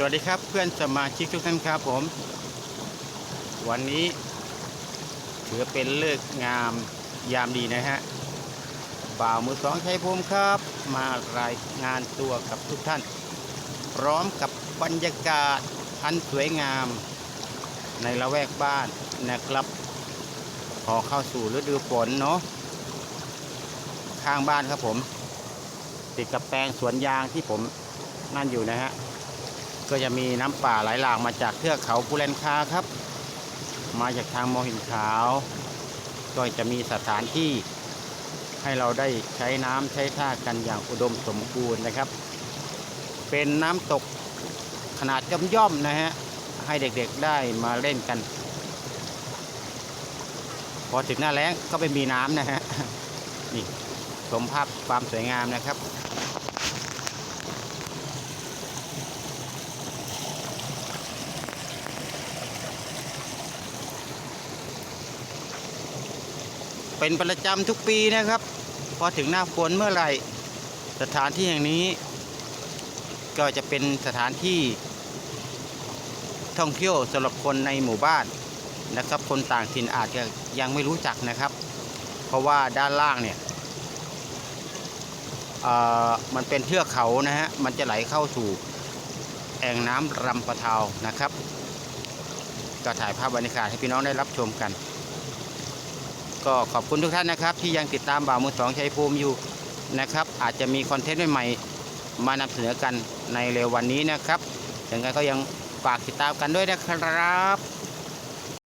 สวัสดีครับเพื่อนสมาชิกทุกท่านครับผม วันนี้ถือเป็นเลิกงามยามดีนะฮะบ่าวมือสองชัยภูมิครับ มารายงานตัวกับทุกท่าน พร้อมกับบรรยากาศอันสวยงาม ในละแวกบ้านนะครับ พอเข้าสู่ฤดูฝนเนาะข้างบ้านครับผม ติดกับแปลงสวนยางที่ผมนั่นอยู่นะฮะ ก็จะมีน้ำป่าไหลหลากมาจากเทือกเขาภูแลนคาครับ มาจากทางมอหินขาว ก็จะมีสถานที่ให้เราได้ใช้น้ำใช้ท่ากันอย่างอุดมสมบูรณ์นะครับ เป็นน้ำตกขนาดย่อมๆนะฮะ ให้เด็กๆได้มาเล่นกัน พอถึงหน้าแล้งก็ไม่มีน้ำนะฮะ นี่ชมภาพความสวยงามนะครับ เป็นประจำทุกปีนะครับ พอถึงหน้าฝนเมื่อไหร่สถานที่แห่งนี้ ก็จะเป็นสถานที่ท่องเที่ยวสำหรับคนในหมู่บ้านนะครับ คนต่างถิ่นอาจจะยังไม่รู้จักนะครับ เพราะว่าด้านล่างเนี่ยมันเป็นเทือกเขานะฮะ มันจะไหลเข้าสู่แอ่งน้ำรำปะเทานะครับ ก็ถ่ายภาพบรรยากาศให้พี่น้องได้รับชมกัน ก็ขอบคุณทุกท่านนะครับ ที่ยังติดตามบ่าวมือสองชัยภูมิอยู่นะครับ อาจจะมีคอนเทนต์ใหม่ๆมานำเสนอกันในเร็ววันนี้นะครับยังไงก็ยังฝากติดตามกันด้วยนะครับ